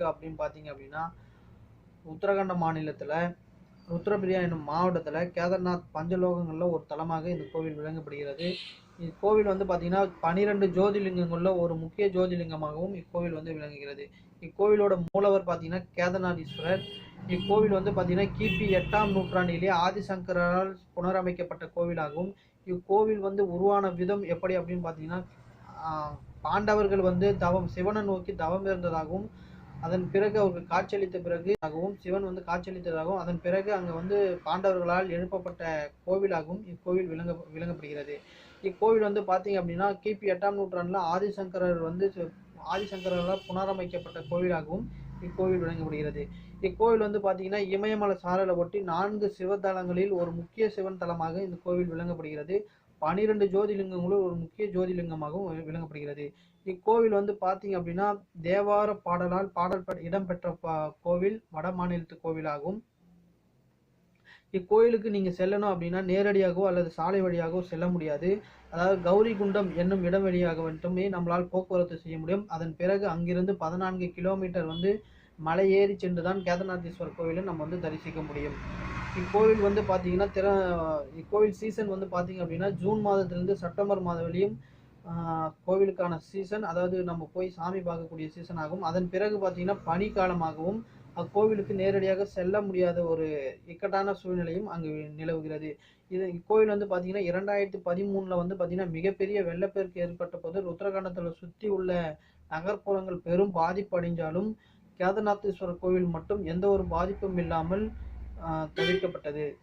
இருக்குது அப்படின்னு பார்த்தீங்க அப்படின்னா உத்தரகண்ட மாநிலத்தில் ருத்ரபிரியா என்னும் மாவட்டத்தில் கேதார்நாத் பஞ்சலோகங்களில் ஒரு தலமாக இந்த கோவில் விளங்கப்படுகிறது. இக்கோவில் வந்து பார்த்திங்கன்னா பனிரெண்டு ஜோதிலிங்கங்களில் ஒரு முக்கிய ஜோதிலிங்கமாகவும் இக்கோவில் வந்து விளங்குகிறது. இக்கோவிலோட மூலவர் பார்த்திங்கன்னா கேதநாதீஸ்வரர் இக்கோவில் வந்து பார்த்திங்கன்னா கிபி எட்டாம் நூற்றாண்டிலே ஆதிசங்கரால் புனரமைக்கப்பட்ட கோவிலாகவும் இக்கோவில் வந்து உருவான விதம் எப்படி அப்படின்னு பார்த்தீங்கன்னா பாண்டவர்கள் வந்து தவம் சிவனை நோக்கி தவம் இருந்ததாகவும் அதன் பிறகு அவருக்கு காட்சியளித்த பிறகு ஆகவும் சிவன் வந்து காட்சியளித்ததாகவும் அதன் பிறகு அங்கே வந்து பாண்டவர்களால் எழுப்பப்பட்ட கோவிலாகவும் இக்கோவில் விளங்க விளங்கப்படுகிறது. இக்கோவில் வந்து பார்த்தீங்க அப்படின்னா கிபி எட்டாம் நூற்றாண்டில் ஆதிசங்கரர் வந்து ஆதிசங்கரால் புனரமைக்கப்பட்ட கோவிலாகவும் இக்கோவில் விளங்கப்படுகிறது. இக்கோவில் வந்து பார்த்தீங்கன்னா இமயமலை சாரலை ஒட்டி நான்கு சிவத்தலங்களில் ஒரு முக்கிய சிவன் தலமாக இந்த கோவில் விளங்கப்படுகிறது. பனிரெண்டு ஜோதிலிங்கங்களும் ஒரு முக்கிய ஜோதிலிங்கமாகவும் விளங்கப்படுகிறது. இக்கோவில் வந்து பார்த்தீங்க அப்படின்னா தேவார பாடலால் பாடல் இடம்பெற்ற கோவில் வட மாநிலத்து கோவிலாகும். இக்கோயிலுக்கு நீங்கள் செல்லணும் அப்படின்னா நேரடியாகவோ அல்லது சாலை வழியாகவோ செல்ல முடியாது. அதாவது கௌரி குண்டம் என்னும் இடம் வழியாக மட்டுமே நம்மளால் போக்குவரத்து செய்ய முடியும். அதன் பிறகு அங்கிருந்து பதினான்கு கிலோமீட்டர் வந்து மலை ஏறி சென்று தான் கேதார்நாதீஸ்வரர் கோவிலை நம்ம வந்து தரிசிக்க முடியும். இக்கோவில் வந்து பார்த்தீங்கன்னா திற இக்கோவில் சீசன் வந்து பார்த்தீங்க அப்படின்னா ஜூன் மாதத்துலேருந்து செப்டம்பர் மாதம் வரையும் கோவிலுக்கான சீசன் அதாவது நம்ம போய் சாமி பார்க்கக்கூடிய சீசன் ஆகும். அதன் பிறகு பார்த்தீங்கன்னா பனிக்காலமாகவும் அக்கோவிலுக்கு நேரடியாக செல்ல முடியாத ஒரு இக்கட்டான சூழ்நிலையும் அங்கு நிலவுகிறது. இது இக்கோவில் வந்து பார்த்தீங்கன்னா இரண்டாயிரத்தி பதிமூணில் வந்து பார்த்தீங்கன்னா மிகப்பெரிய வெள்ளப்பெருக்கு ஏற்பட்ட போது ருத்ரகாண்டத்தில் சுற்றி உள்ள நகர்ப்புறங்கள் பெரும் பாதிப்பு அடைஞ்சாலும் கேதநாத்தீஸ்வரர் கோவில் மட்டும் எந்த ஒரு பாதிப்பும் இல்லாமல் தவிர்க்கப்பட்டது.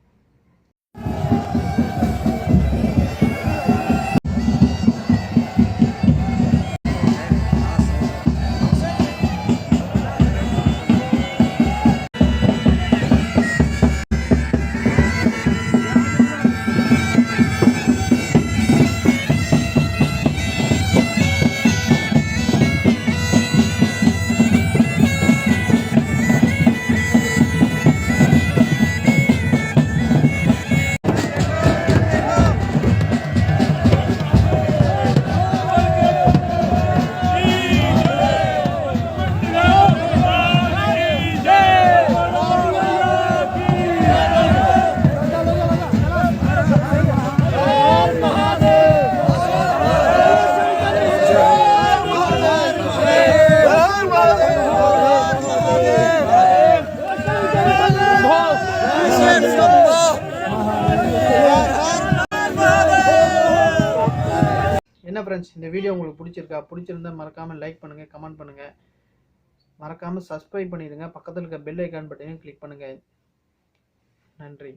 என்ன ஃப்ரெண்ட்ஸ் இந்த வீடியோ உங்களுக்கு பிடிச்சிருக்கா? பிடிச்சிருந்தா மறக்காமல் லைக் பண்ணுங்கள் கமெண்ட் பண்ணுங்கள் மறக்காமல் சப்ஸ்கிரைப் பண்ணிடுங்க. பக்கத்தில் இருக்க பெல் ஐக்கான் பட்டனையும் கிளிக் பண்ணுங்கள் நன்றி.